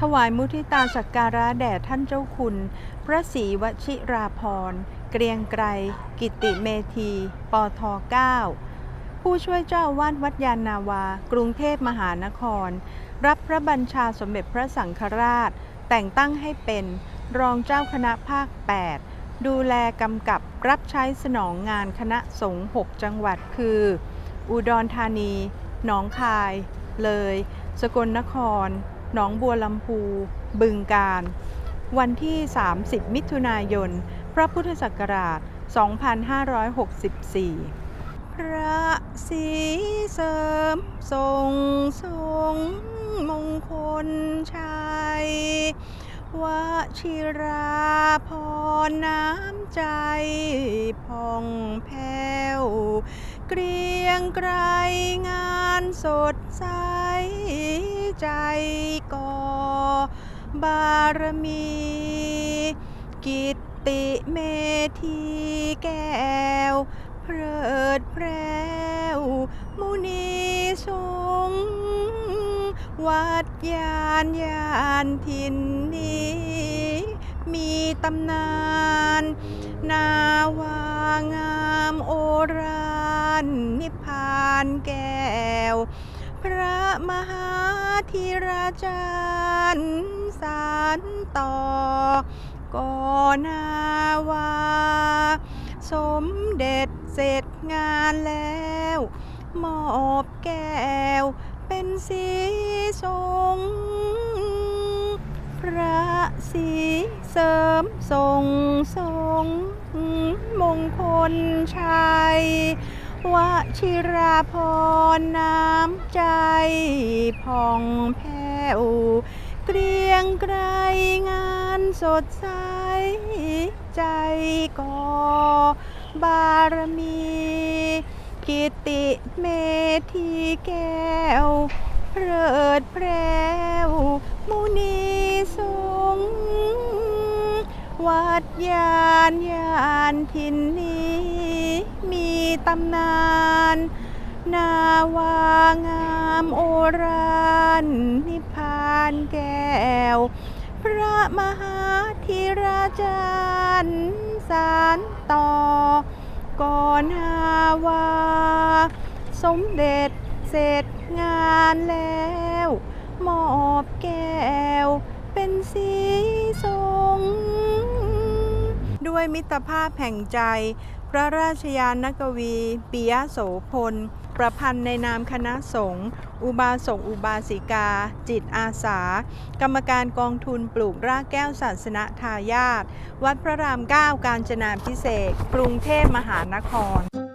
ถวายมุทิตาสักการะแด่ท่านเจ้าคุณ พระศรีวชิราพรณ์เกรียงไกรกิติเมธี ปท9ผู้ช่วยเจ้าอาวาดวัดยานนาวา กรุงเทพมหานคร รับพระบัญชาสมเด็จพระสังฆราช แต่งตั้งให้เป็นรองเจ้าคณะภาค 8 ดูแลกำกับรับใช้สนองงานคณะสงฆ์6จังหวัดคือ อุดรธานี หนองคาย เลย สกลนคร หนองบัวลำพู บึงกาฬวันที่ 30 มิถุนายน พระพุทธศักราช 2564 พระศรีเสริมทรงทรงมงคลชัยวชิราพรน้ำใจผ่องแผ้ว เกรียงไกรงานสดใสใจ ก่อบารมี กิตติเมธีแก้ว เพลิดเพรวมุนีสงวัดยานยานทินนี้ มีตำนาน นาวางามโอรานนิพพานแก้ว ระมหาธีราจารย์สารต่อก่อนาวา สมเด็จเสร็จงานแล้วมอบแก้ว เป็นสีสงพระศรีเสริมทรงทรงมงคลชัย วชิราพรน้ำใจผ่องแผ้วเกรียงไกรงานสดใส ใจก่อบารมี กิติเมธีแก้วเพิดเพรวมุนีสงวัดยานยานทินนี้มี ตำนาน นาวางามโอรานนิพพานแก้ว พระมหาธีราจารย์สารต่อ ก่อนหาวา สมเด็จเสร็จงานแล้วมอบแก้ว เป็นสีสงด้วยมิตรภาพแห่งใจ ระราชยานกวีปิยโสพล ประพันธ์ในนามคณะสงฆ์อุบาสกอุบาสิกา จิตอาสา กรรมการกองทุนปลูกรากแก้วศาสนทายาทวัดพระรามเก้าการจนาพิเศษกรุงเทพมหานคร